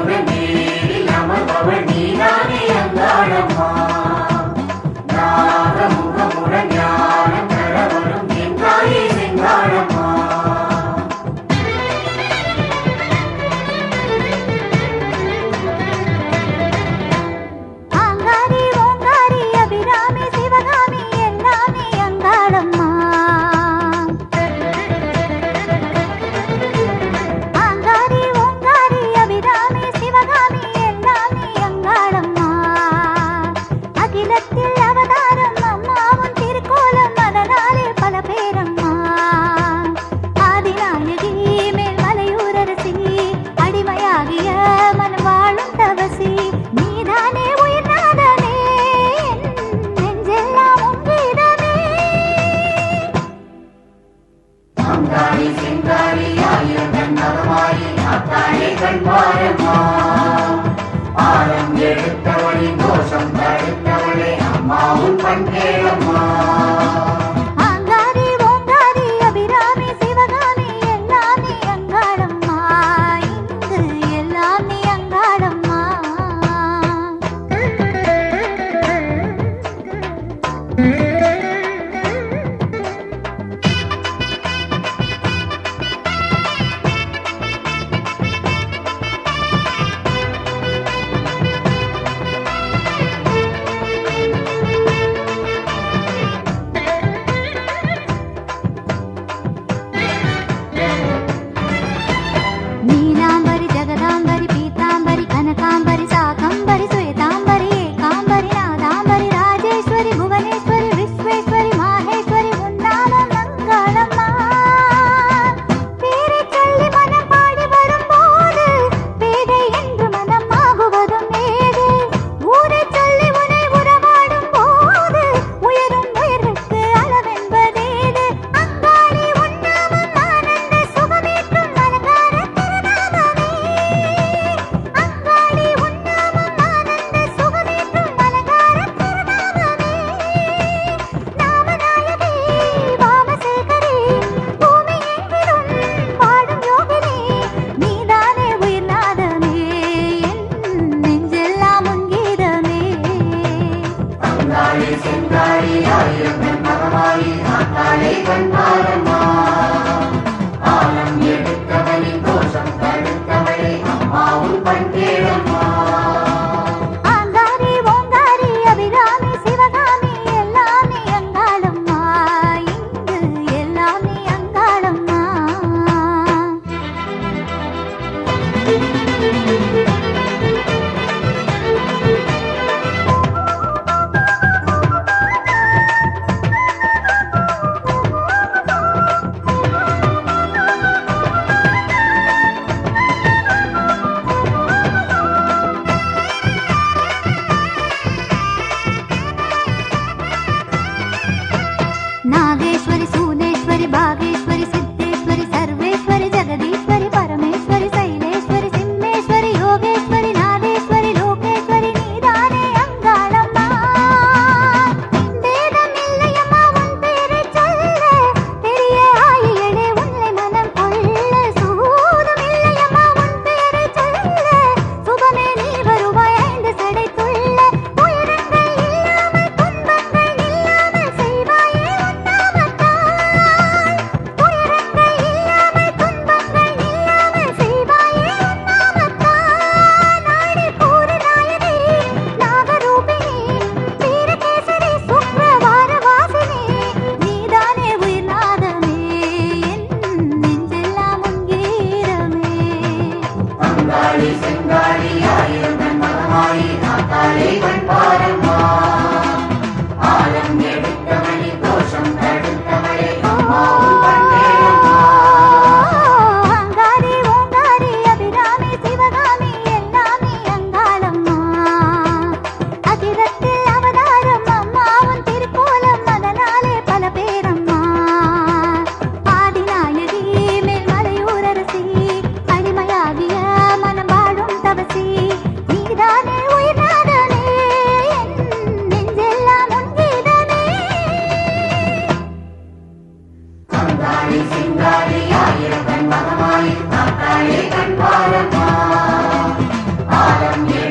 Remember. பாரமா? ஆழம் எடுத்தவளி தோஷம் தடுத்தவளே அம்மாவும் பண்பேரம்மா Mm-hmm. Amen.